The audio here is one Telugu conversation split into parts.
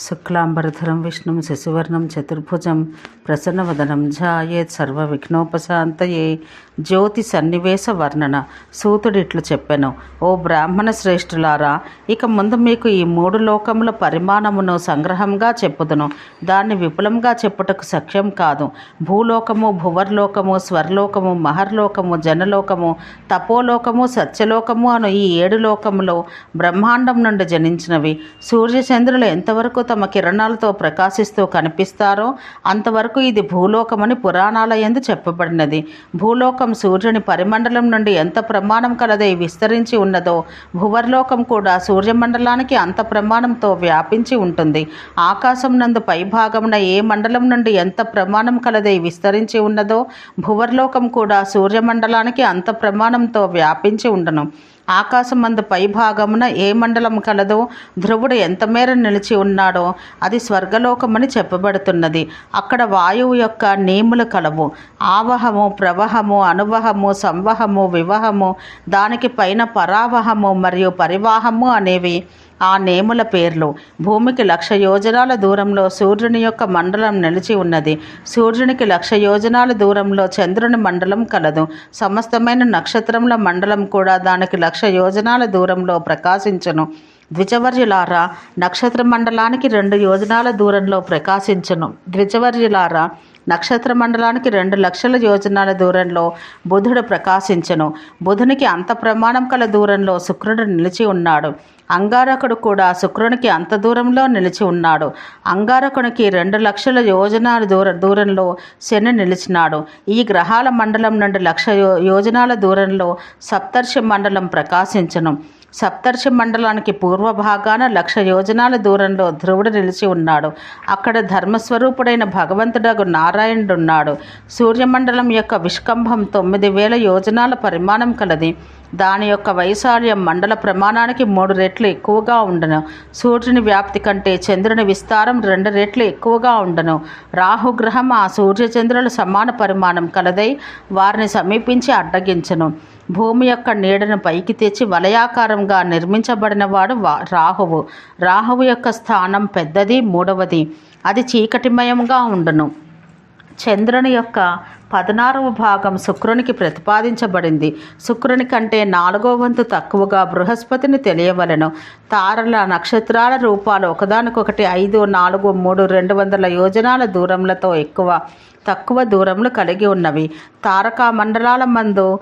శుక్లాంబరధరం విష్ణుం శశివర్ణం చతుర్భుజం ప్రసన్నవదనం ఝాయేత్ సర్వవిఘ్నోపశాంతయే జ్యోతి సన్నివేశ వర్ణన సూతుడిట్లు చెప్పెను. ఓ బ్రాహ్మణ శ్రేష్ఠులారా ఇక ముందు మీకు ఈ మూడు లోకముల పరిమాణమును సంగ్రహంగా చెప్పుదును. దాన్ని విపులంగా చెప్పుటకు సఖ్యం కాదు. భూలోకము భువర్లోకము స్వర్లోకము మహర్లోకము జనలోకము తపోలోకము సత్యలోకము అను ఈ ఏడు లోకములో బ్రహ్మాండం నుండి జనించినవి. సూర్యచంద్రులు ఎంతవరకు తమ కిరణాలతో ప్రకాశిస్తూ కనిపిస్తారో అంతవరకు ఇది భూలోకమని పురాణాల ఎందు చెప్పబడినది. భూలోకం సూర్యుని పరిమండలం నుండి ఎంత ప్రమాణం కలదై విస్తరించి ఉన్నదో భువర్లోకం కూడా సూర్యమండలానికి అంత ప్రమాణంతో వ్యాపించి ఉంటుంది. ఆకాశం నందు పైభాగమున ఏ మండలం నుండి ఎంత ప్రమాణం కలదై విస్తరించి ఉన్నదో భువర్లోకం కూడా సూర్యమండలానికి అంత ప్రమాణంతో వ్యాపించి ఉండను. ఆకాశమందు పైభాగమున ఏ మండలం కలదో ధ్రువుడు ఎంత మేర నిలిచి ఉన్నాడో అది స్వర్గలోకమని చెప్పబడుతున్నది. అక్కడ వాయువు యొక్క నేములు కలవు. ఆవహము ప్రవహము అనువహము సంవహము వివహము దానికి పైన పరావహము మరియు పరివాహము అనేవి ఆ నేముల పేర్లు. భూమికి లక్ష యోజనాల దూరంలో సూర్యుని యొక్క మండలం నిలిచి ఉన్నది. సూర్యునికి లక్ష యోజనాల దూరంలో చంద్రుని మండలం కలదు. సమస్తమైన నక్షత్రముల మండలం కూడా దానికి లక్ష యోజనాల దూరంలో ప్రకాశించను. ద్విచవర్యులారా నక్షత్ర మండలానికి రెండు యోజనాల దూరంలో ప్రకాశించను. ద్విచవర్యులారా నక్షత్ర మండలానికి రెండు లక్షల యోజనాల దూరంలో బుధుడు ప్రకాశించను. బుధునికి అంత ప్రమాణం కల దూరంలో శుక్రుడు నిలిచి ఉన్నాడు. అంగారకుడు కూడా శుక్రునికి అంత దూరంలో నిలిచి ఉన్నాడు. అంగారకునికి రెండు లక్షల యోజనాల దూర దూరంలో శని నిలిచినాడు. ఈ గ్రహాల మండలం నుండి లక్ష యో యోజనాల దూరంలో సప్తర్షి మండలం ప్రకాశించను. సప్తర్షి మండలానికి పూర్వ భాగాన లక్ష యోజనాల దూరంలో ధ్రువుడు నిలిచి ఉన్నాడు. అక్కడ ధర్మస్వరూపుడైన భగవంతుడగు నారాయణుడున్నాడు. సూర్యమండలం యొక్క విష్కంభం తొమ్మిది వేల యోజనాల పరిమాణం కలది. దాని యొక్క వైశాల్యం మండల ప్రమాణానికి మూడు రెట్లు ఎక్కువగా ఉండను. సూర్యుని వ్యాప్తి కంటే చంద్రుని విస్తారం రెండు రెట్లు ఎక్కువగా ఉండను. రాహుగ్రహం ఆ సూర్యచంద్రులు సమాన పరిమాణం కలదై వారిని సమీపించి అడ్డగించను. భూమి యొక్క నీడను పైకి తెచ్చి వలయాకారంగా నిర్మించబడినవాడు వా రాహువు. రాహువు యొక్క స్థానం పెద్దది మూడవది. అది చీకటిమయంగా ఉండును. చంద్రుని యొక్క పదనారవ భాగం శుక్రునికి ప్రతిపాదించబడింది. శుక్రుని కంటే నాలుగో వంతు తక్కువగా బృహస్పతిని తెలియవలెను. తారల నక్షత్రాల రూపాలు ఒకదానికొకటి ఐదు నాలుగు మూడు రెండు వందల యోజనాల దూరములతో ఎక్కువ తక్కువ దూరములు కలిగి ఉన్నవి. తారకా మండలాల మందు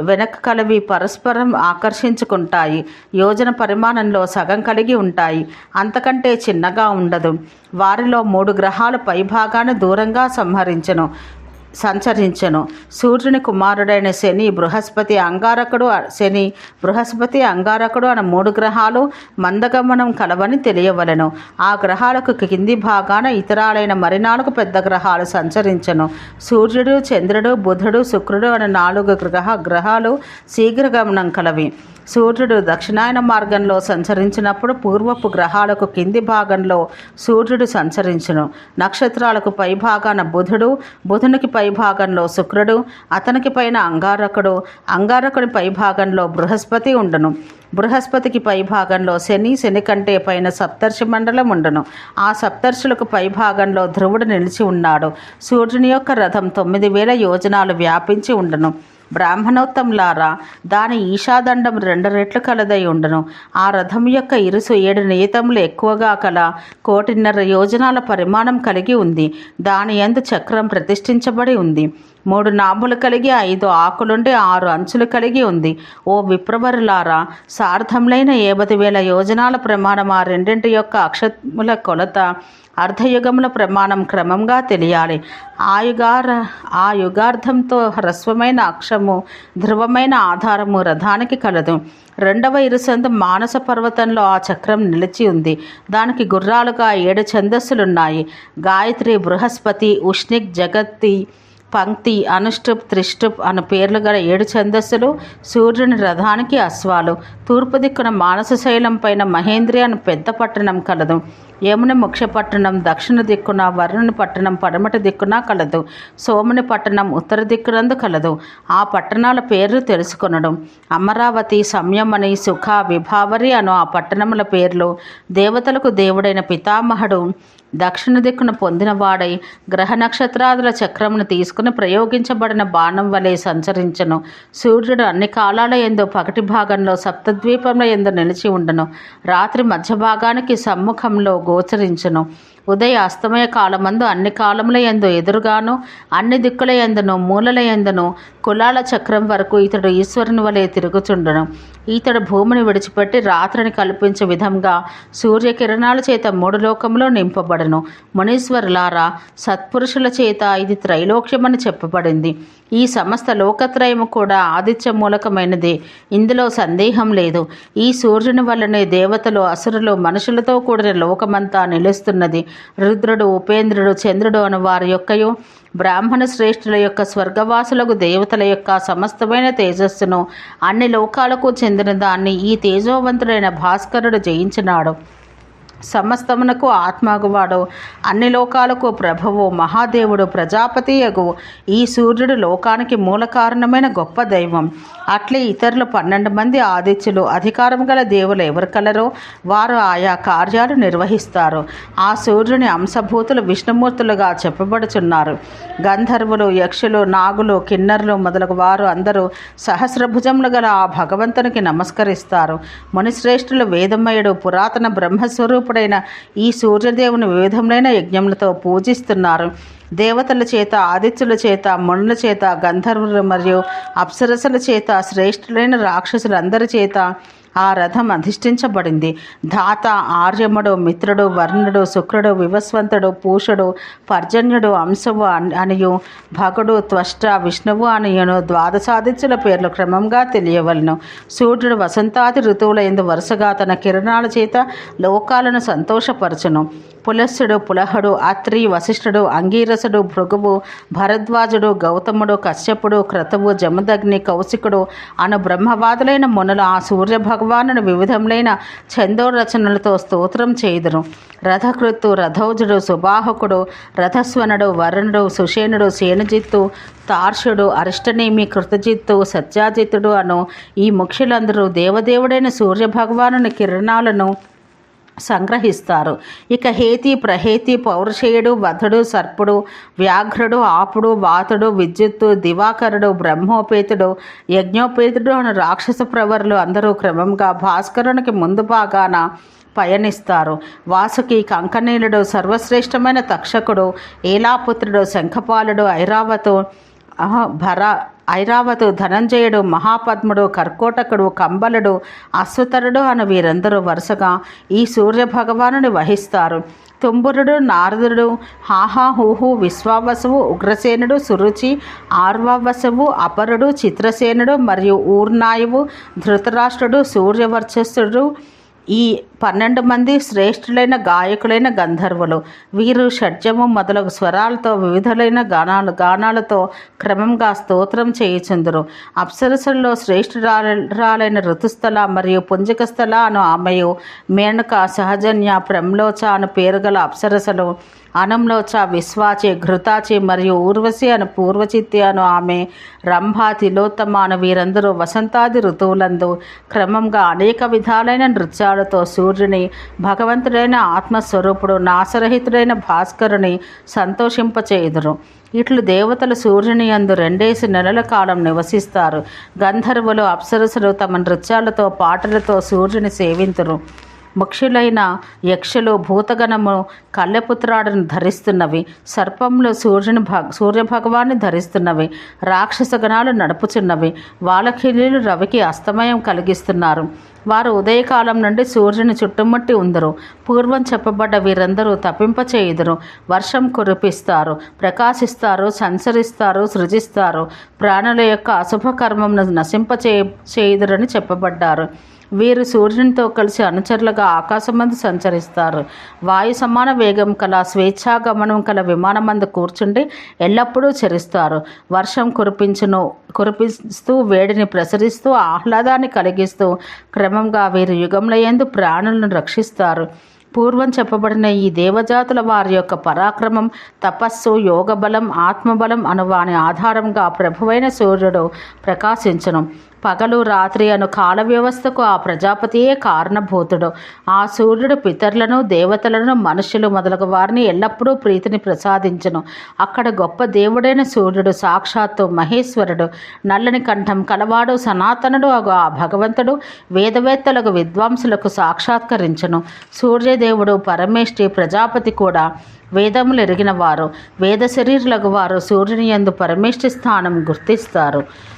వెనక కలవి పరస్పరం ఆకర్షించుకుంటాయి. యోజన పరిమాణంలో సగం కలిగి ఉంటాయి. అంతకంటే చిన్నగా ఉండదు. వారిలో మూడు గ్రహాలు పైభాగాన దూరంగా సంహరించను. సంచరించను. సూర్యుని కుమారుడైన శని బృహస్పతి అంగారకుడు శని బృహస్పతి అంగారకుడు అన్న మూడు గ్రహాలు మందగమనం కలవని తెలియవలెను. ఆ గ్రహాలకు కింది భాగాన ఇతరాలైన మరి నాలుగు పెద్ద గ్రహాలు సంచరించను. సూర్యుడు చంద్రుడు బుధుడు శుక్రుడు అనే నాలుగు గ్రహ గ్రహాలు శీఘ్రగమనం కలవి. సూర్యుడు దక్షిణాయన మార్గంలో సంచరించినప్పుడు పూర్వపు గ్రహాలకు కింది భాగంలో సూర్యుడు సంచరించును. నక్షత్రాలకు పై భాగాన బుధుడు బుధునికి పై భాగంలో శుక్రుడు అతనికి పైన అంగారకుడు అంగారకుడి పై భాగంలో బృహస్పతి ఉండును. బృహస్పతికి పై భాగంలో శని శని కంటే పైన సప్తర్షి మండలం ఉండును. ఆ సప్తర్షులకు పై భాగంలో ధ్రువుడు నిలిచి ఉన్నాడు. సూర్యుని యొక్క రథం తొమ్మిది వేల యోజనాలు వ్యాపించి ఉండును. బ్రాహ్మణోత్తంలారా దాని ఈశాదండం రెండు రెట్లు కలదై ఉండను. ఆ రథం యొక్క ఇరుసు ఏడు నియతములు ఎక్కువగా కల కోటిన్నర యోజనాల పరిమాణం కలిగి ఉంది. దాని యందు చక్రం ప్రతిష్ఠించబడి ఉంది. మూడు నాభులు కలిగి ఐదు ఆకులుండి ఆరు అంచులు కలిగి ఉంది. ఓ విప్రవరులారా సార్థములైన ఏబది వేల యోజనాల ప్రమాణం ఆ రెండింటి యొక్క అక్షముల కొలత అర్ధయుగముల ప్రమాణం క్రమంగా తెలియాలి. ఆ యుగార ఆ యుగార్థంతో హ్రస్వమైన అక్షము ధ్రువమైన ఆధారము రథానికి కలదు. రెండవ ఇరుసందు మానస పర్వతంలో ఆ చక్రం నిలిచి ఉంది. దానికి గుర్రాలుగా ఏడు ఛందస్సులున్నాయి. గాయత్రి బృహస్పతి ఉష్ణిక్ జగత్తి పంక్తి అనుష్టుప్ త్రిష్టుప్ అను పేర్లు గల ఏడు ఛందస్సులు సూర్యుని రథానికి అశ్వాలు. తూర్పు దిక్కున మానస శైలం పైన మహేంద్రి అను పెద్ద పట్టణం కలదు. యముని ముఖ్య పట్టణం దక్షిణ దిక్కున వరుణుని పట్టణం పడమటి దిక్కున కలదు. సోముని పట్టణం ఉత్తర దిక్కునందు కలదు. ఆ పట్టణాల పేర్లు తెలుసుకొనడం. అమరావతి సంయమని సుఖ విభావరి అను ఆ పట్టణముల పేర్లు దేవతలకు దేవుడైన పితామహుడు దక్షిణ దిక్కున పొందినవాడై గ్రహ నక్షత్రాదుల చక్రమును తీసుకుని ప్రయోగించబడిన బాణం వలె సంచరించను. సూర్యుడు అన్ని కాలాల ఎందు పగటి భాగంలో సప్తద్వీపంలో ఎందు నిలిచి ఉండను. రాత్రి మధ్య భాగానికి సమ్ముఖంలో గోచరించను. ఉదయ అస్తమయ కాలమందు అన్ని కాలముల ఎందు ఎదురుగాను అన్ని దిక్కుల ఎందును మూలల ఎందును కులాల చక్రం వరకు ఇతడు ఈశ్వరుని వలె తిరుగుచుండును. ఇతడు భూమిని విడిచిపెట్టి రాత్రిని కల్పించే విధంగా సూర్యకిరణాల చేత మూడు లోకంలో నింపబడను. మునీశ్వరులారా సత్పురుషుల చేత ఇది త్రైలోక్యమని చెప్పబడింది. ఈ సమస్త లోకత్రయము కూడా ఆదిత్య మూలకమైనది. ఇందులో సందేహం లేదు. ఈ సూర్యుని వల్లనే దేవతలు అసురులు మనుషులతో కూడిన లోకమంతా నిలుస్తున్నది. రుద్రుడు ఉపేంద్రుడు చంద్రుడు అను వారి యొక్కయు బ్రాహ్మణ శ్రేష్ఠుల యొక్క స్వర్గవాసులకు దేవతల యొక్క సమస్తమైన తేజస్సును అన్ని లోకాలకు చెందిన దాన్ని ఈ తేజోవంతుడైన భాస్కరుడు జయించినాడు. సమస్తమునకు ఆత్మగువాడు. అన్ని లోకాలకు ప్రభువు మహాదేవుడు ప్రజాపతి యగు. ఈ సూర్యుడు లోకానికి మూల కారణమైన గొప్ప దైవం. అట్లే ఇతరులు పన్నెండు మంది ఆదిత్యులు అధికారం గల దేవులు ఎవరు కలరో వారు ఆయా కార్యాలు నిర్వహిస్తారు. ఆ సూర్యుని అంశభూతులు విష్ణుమూర్తులుగా చెప్పబడుచున్నారు. గంధర్వులు యక్షులు నాగులు కిన్నరులు మొదలగు వారు అందరూ సహస్రభుజములు గల ఆ భగవంతునికి నమస్కరిస్తారు. మునిశ్రేష్ఠులు వేదమయుడు పురాతన బ్రహ్మస్వరూపు స్వరూపుడైన ఈ సూర్యదేవుని వివిధములైన యజ్ఞములతో పూజిస్తున్నారు. దేవతల చేత ఆదిత్యుల చేత మునుల చేత గంధర్వులు మరియు అప్సరసల చేత శ్రేష్ఠులైన రాక్షసులందరి చేత ఆ రథం అధిష్ఠించబడింది. ధాత ఆర్యముడు మిత్రుడు వర్ణుడు శుక్రుడు వివస్వంతుడు పూషుడు పర్జన్యుడు అంశవు అనియు భగుడు త్వష్ట విష్ణువు అనియును ద్వాదశాదిత్యుల పేర్లు క్రమంగా తెలియవలను. సూర్యుడు వసంతాది ఋతువుల ఎందు వరుసగా తన కిరణాల చేత లోకాలను సంతోషపరచును. పులస్సుడు పులహుడు అత్రి వశిష్ఠుడు అంగీరసుడు భృగువు భరద్వాజుడు గౌతముడు కశ్యపుడు క్రతువు జమదగ్ని కౌశికుడు అను బ్రహ్మవాదులైన మునులు ఆ సూర్య భగవానుని వివిధములైన ఛందోరచనలతో స్తోత్రం చేయుదురు. రథకృత్తు రథౌజుడు సుబాహకుడు రథస్వనుడు వరుణుడు సుషేనుడు సేనుజిత్తు తార్షుడు అరిష్టనేమి కృతజిత్తు సత్యాజిత్తుడు అను ఈ ముఖ్యులందరూ దేవదేవుడైన సూర్య భగవానుని కిరణాలను సంగ్రహిస్తారు. ఇక హేతి ప్రహేతి పౌరుషేయుడు వధుడు సర్పుడు వ్యాఘ్రుడు ఆపుడు వాతుడు విద్యుత్తు దివాకరుడు బ్రహ్మోపేతుడు యజ్ఞోపేతుడు అను రాక్షస ప్రవరులు అందరూ క్రమంగా భాస్కరునికి ముందు భాగాన పయనిస్తారు. వాసుకి కంకనీలుడు సర్వశ్రేష్టమైన తక్షకుడు ఏలాపుత్రుడు శంఖపాలుడు ఐరావతు భర ఐరావతు ధనంజయుడు మహాపద్ముడు కర్కోటకుడు కంబలుడు అశ్వతరుడు అని వీరందరూ వరుసగా ఈ సూర్య భగవానుని వహిస్తారు. తుంబురుడు నారదుడు హాహాహూహు విశ్వావసువు ఉగ్రసేనుడు సురుచి ఆర్వవసువు అపరుడు చిత్రసేనుడు మరియు ఊర్నాయువు ధృతరాష్ట్రుడు సూర్యవర్చస్సుడు ఈ పన్నెండు మంది శ్రేష్ఠులైన గాయకులైన గంధర్వులు. వీరు షడ్జము మొదలగు స్వరాలతో వివిధులైన గానాలు గానాలతో క్రమంగా స్తోత్రం చేయుచుందురు. అప్సరసుల్లో శ్రేష్ఠురాలైన ఋతుస్థల మరియు పుంజకస్థల అను ఆమెయు మేనక సహజన్య ప్రమ్లోచ అను పేరు గల అప్సరసలు అనంలోచ విశ్వాచి ఘృతాచి మరియు ఊర్వశి అను పూర్వచిత్తి అను ఆమె రంభ తిలోత్తమ అను వీరందరూ వసంతాది ఋతువులందు క్రమంగా అనేక విధాలైన నృత్యాలతో సూర్యుని భగవంతుడైన ఆత్మస్వరూపుడు నాశరహితుడైన భాస్కరుని సంతోషింపచేయుదురు ఇట్లు దేవతలు సూర్యుని అందు రెండేసి నెలల కాలం నివసిస్తారు. గంధర్వులు అప్సరసులు తమ నృత్యాలతో పాటలతో సూర్యుని సేవింతురు. ముఖ్యులైన యక్షులు భూతగణము కళ్ళపుత్రాడును ధరిస్తున్నవి. సర్పంలో సూర్యుని భగ సూర్యభగవాన్ని ధరిస్తున్నవి. రాక్షస గణాలు నడుపుచున్నవి. వాలకిలీలు రవికి అస్తమయం కలిగిస్తున్నారు. వారు ఉదయకాలం నుండి సూర్యుని చుట్టుముట్టి ఉందరు. పూర్వం చెప్పబడ్డ వీరందరూ తప్పింపచేయుదురు వర్షం కురిపిస్తారు. ప్రకాశిస్తారు. సంచరిస్తారు. సృజిస్తారు. ప్రాణుల యొక్క అశుభ కర్మమును నశింపచే చేయుదురని చెప్పబడ్డారు. వీరు సూర్యునితో కలిసి అనుచరులుగా ఆకాశమందు సంచరిస్తారు. వాయు సమాన వేగం కల స్వేచ్ఛాగమనం కల విమానమందు కూర్చుండి ఎల్లప్పుడూ చరిస్తారు. వర్షం కురిపించును కురిపిస్తూ వేడిని ప్రసరిస్తూ ఆహ్లాదాన్ని కలిగిస్తూ క్రమంగా వీరు యుగంలో యందు ప్రాణులను రక్షిస్తారు. పూర్వం చెప్పబడిన ఈ దేవజాతుల వారి యొక్క పరాక్రమం తపస్సు యోగబలం ఆత్మబలం అను వాని ఆధారంగా ప్రభువైన సూర్యుడు ప్రకాశించను. పగలు రాత్రి అను కాల వ్యవస్థకు ఆ ప్రజాపతియే కారణభూతుడు. ఆ సూర్యుడు పితరులను దేవతలను మనుషులు మొదలగు వారిని ఎల్లప్పుడూ ప్రీతిని ప్రసాదించను. అక్కడ గొప్ప దేవుడైన సూర్యుడు సాక్షాత్తు మహేశ్వరుడు. నల్లని కంఠం కలవాడు సనాతనుడు అగు ఆ భగవంతుడు వేదవేత్తలకు విద్వాంసులకు సాక్షాత్కరించను. సూర్యదేవుడు పరమేష్టి ప్రజాపతి కూడా. వేదములు ఎరిగిన వారు వేద శరీరులకు వారు సూర్యుని యందు పరమేష్టి స్థానం గుర్తిస్తారు.